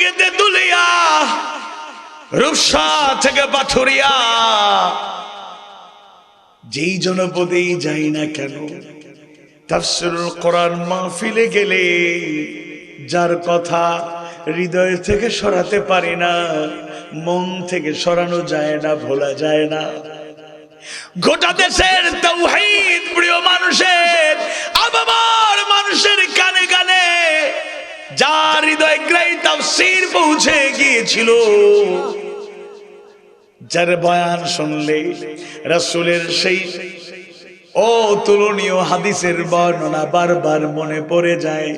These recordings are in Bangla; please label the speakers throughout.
Speaker 1: থেকে তেতুলিয়া রূপসা থেকে পাথুরিয়া। যেই জনপদেই যাই না কেন, তাফসিরুল কোরআন মাহফিলে গেলে যার কথা হৃদয় থেকে সরাতে পারি না, মন থেকে সরানো যায় না, ভোলা যায় না। গোটা দেশের তৌহিদ প্রিয় মানুষের আবার মানুষের কানে কানে তাফসীর পৌঁছে গিয়েছিল। যার বয়ান শুনলে রাসূলের সেই ও তুলনীয় হাদিসের বর্ণনা বারবার মনে পড়ে যায়।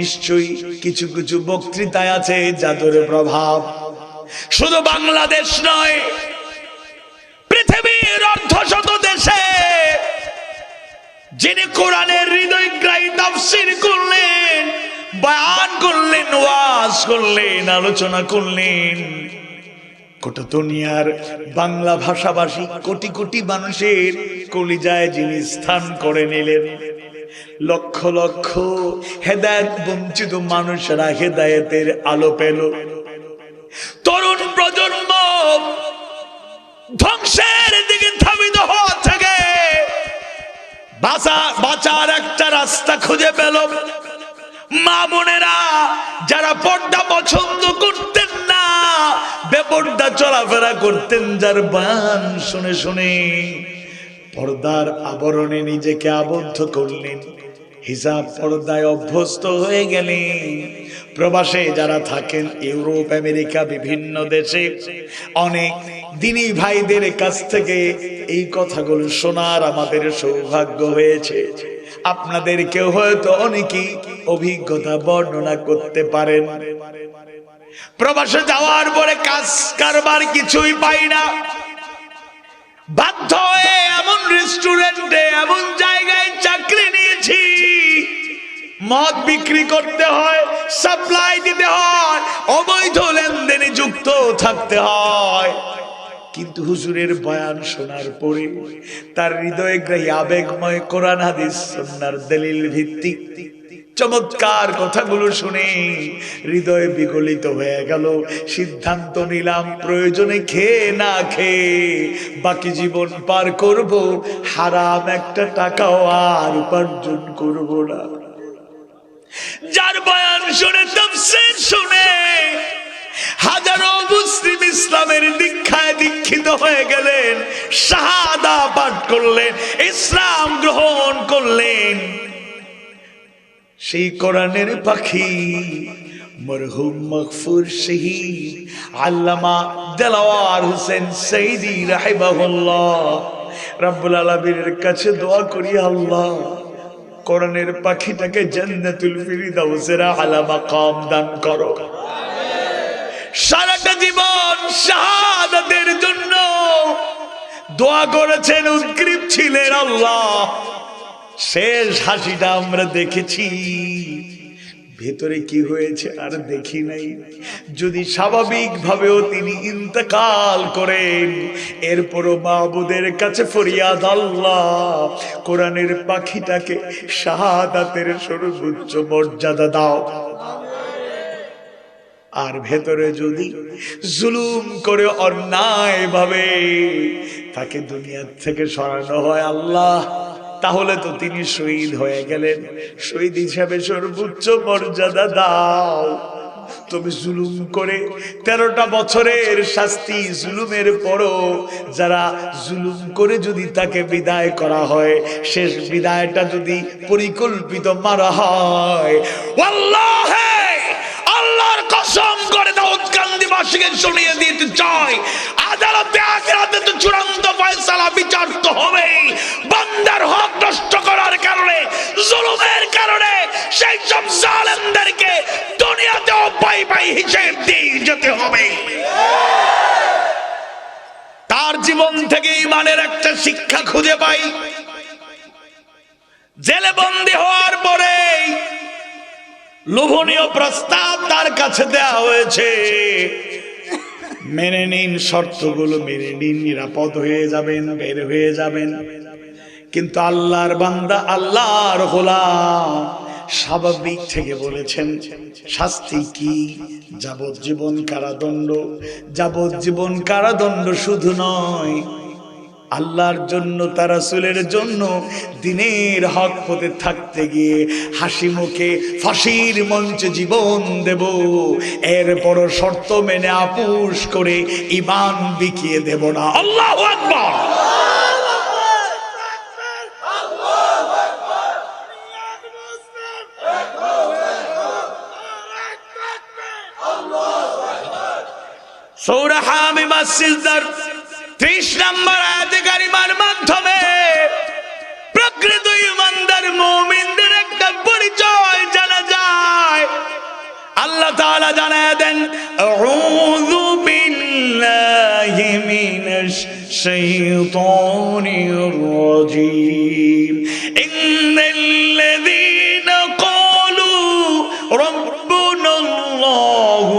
Speaker 1: নিশ্চয়ই কিছু কিছু বক্তৃতায় আছে জাদুর প্রভাব। শুধু বাংলাদেশ নয়, পৃথিবীর অর্ধ শত দেশে যিনি কোরআনের হৃদয়গ্রাহী তাফসীর করলেন, বয়ান করলেন, ওয়াজ করলেন, আলোচনা করলেন। গোটা দুনিয়ার বাংলা ভাষাভাষী কোটি কোটি মানুষের কলিজায় যিনি স্থান করে নিলেন, লক্ষ লক্ষ হেদায়ত বঞ্চিত মানুষেরা হেদায়েতের আলো পেল। তরুণ প্রজন্ম ধ্বংসের বাঁচা, বাঁচার একটা রাস্তা খুঁজে পেল মা বোনেরা, যারা পর্দা পছন্দ করতেন না, বেপর্দা চলাফেরা করতেন, যার বান শুনে শুনে পর্দার আবরণে নিজেকে আবদ্ধ করলেন। হিসাব পর্দায় অভ্যস্ত হয়ে গেলেন। প্রবাসে যারা থাকেন, ইউরোপ, আমেরিকা, বিভিন্ন দেশে, অনেক দিনী ভাইদের কাছ থেকে এই কথাগুলো শোনার আমাদের সৌভাগ্য হয়েছে। আপনাদের কেউ হয়তো অনেকেই অভিজ্ঞতা বর্ণনা করতে পারেন। প্রবাসে যাওয়ার পরে কাজ কারবার কিছুই পাই না। বাধ্য হয়ে এমন রেস্টুরেন্টে এমন মদ বিক্রি করতে হয় সাপ্লাই দিতে হয়, অবৈধ লেনদেনে যুক্ত থাকতে হয়। কিন্তু হুজুরের বয়ান শোনার পরে তার হৃদয়ে গ্রাহী আবেগময় কোরআন, হাদিস সন্ন্যার দলিল ভিত্তিক চমৎকার কথাগুলো শুনে হৃদয় বিগলিত হয়ে গেল। সিদ্ধান্ত নিলাম, প্রয়োজনে খেয়ে না খেয়ে বাকি জীবন পার করব। হারাম একটা টাকাও আর উপার্জন করব না। যার বয়ান শুনে, তফসির শুনে, হাজারো মুসলিম ইসলামের দীক্ষায় দীক্ষিত হয়ে গেলেন, শাহাদা পাঠ করলেন, ইসলাম গ্রহণ করলেন। সেই কোরআনের পাখি, মরহুম মকফুর শহীদ, আল্লামা দেলাওয়ার হোসেন সঈদি রাহিবাহুল্লাহ রাব্বুল আলামিনের কাছে দোয়া করি আল্লাহ। কোরআনের পাখিটাকে জান্নাতুল ফিরদাউসের আলা মাকাম দান করো। সারাটা জীবন শাহাদাতের জন্য দোয়া করেছেন উদ্গ্রীব ছিলেন আল্লাহ। শেষ হাসিটা আমরা দেখেছি। ভেতরে কি হয়েছে আর দেখি নাই। যদি স্বাভাবিক ভাবেও তিনি ইন্তকাল করেন, এরপরও মাহবুদের কাছে ফরিয়াদ আল্লাহ। কোরআনের পাখিটাকে শাহাদাতের সর্বোচ্চ মর্যাদা দাও। আর ভেতরে যদি জুলুম করে অন্যায় ভাবে তাকে দুনিয়ার থেকে সরানো হয় আল্লাহ। তাহলে তো তিনি শহীদ হয়ে গেলেন। শহীদ হিসাবে সর্বোচ্চ মর্যাদা দাও। তুমি জুলুম করে তেরোটা বছরের শাস্তি জুলুমের পরও যারা জুলুম করে যদি তাকে বিদায় করা হয়, শেষ বিদায়টা যদি পরিকল্পিত মারা হয় করে শুনিয়ে দিতে চাই। আদালতে আখেরাতে তো চূড়ান্ত ফয়সালা বিচার তো হবেই। বান্দার হক নষ্ট করার কারণে, জুলুমের কারণে সেই সব জালেমদেরকে পাই পাই হিসেব দিয়ে যেতে হবে। তার জীবন থেকে ইমানের একটা শিক্ষা খুঁজে পাই। জেলে বন্দী হওয়ার পরেই লোভনীয় প্রস্তাব তার কাছে দেয়া হয়েছে। মেনে নিন, শর্তগুলো মেনে নিন, নিরাপদ হয়ে যাবেন, বের হয়ে যাবেন। কিন্তু আল্লাহর বান্দা, আল্লাহর গোলাম, স্বাভাবিক থেকে বলেছেন, শাস্তি কি? যাবজ্জীবন কারাদণ্ড। যাবজ্জীবন কারাদণ্ড শুধু নয় আল্লাহর জন্য, তার রাসূলের জন্য দিনের হক পথে থাকতে গিয়ে হাসি মুখে ফাঁসির মঞ্চে জীবন দেব। এরপর শর্ত মেনে আপুস করে ইমান বিকিয়ে দেব না। আল্লাহ আকবার! সৌরা হামি মাসিলদার ত্রিশ নম্বর মুমিনদের একটা পরিচয় জানা যায়। আল্লাহ তাআলা জানায় দেন, আউযু বিল্লাহি মিনাশ শাইতানির রাজীম। ইন্নাল্লাযীনা ক্বালু রাব্বুনা আল্লাহু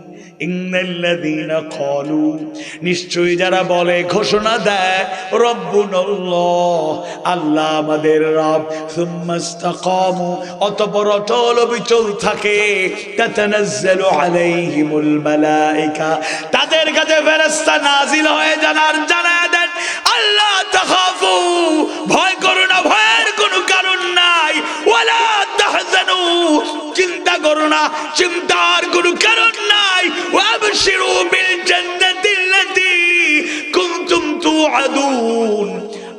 Speaker 1: যারা বলে, ঘোষণা দেয়, রব্বুনাল্লাহ, আল্লাহ আমাদের রব। অতঃপর অটল থাকে। তাদের কাছে ফেরেশতা নাজিল হয়ে জানার জানায় দেন, আল্লাহ তাখাফু, ভয় করো না, ভয়ের কোনো কারণ নাই। ওয়ালা তাহজানু, চিন্তা করো না, চিন্তার কোনো কারণ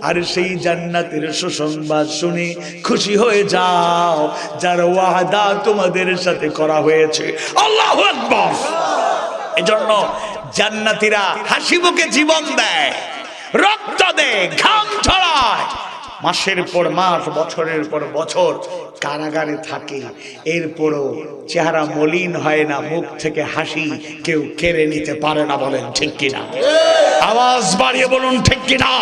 Speaker 1: আর সেই জান্নাতের সুসংবাদ শুনে খুশি হয়ে যাও। যার ওয়াদা তোমাদের সাথে করা হয়েছে। আল্লাহ এজন্য জান্নাতীরা হাসি মুখে জীবন দেয়, রক্ত দেয়, ঘাম ছড়ায় মাসের পর মাস, বছরের পর বছর কারাগারে থাকে। এরপরও চেহারা মলিন হয় না, মুখ থেকে হাসি কেউ কেড়ে নিতে পারে না বলেন ঠিক কিনা? আওয়াজ বাড়িয়ে বলুন ঠিক কিনা?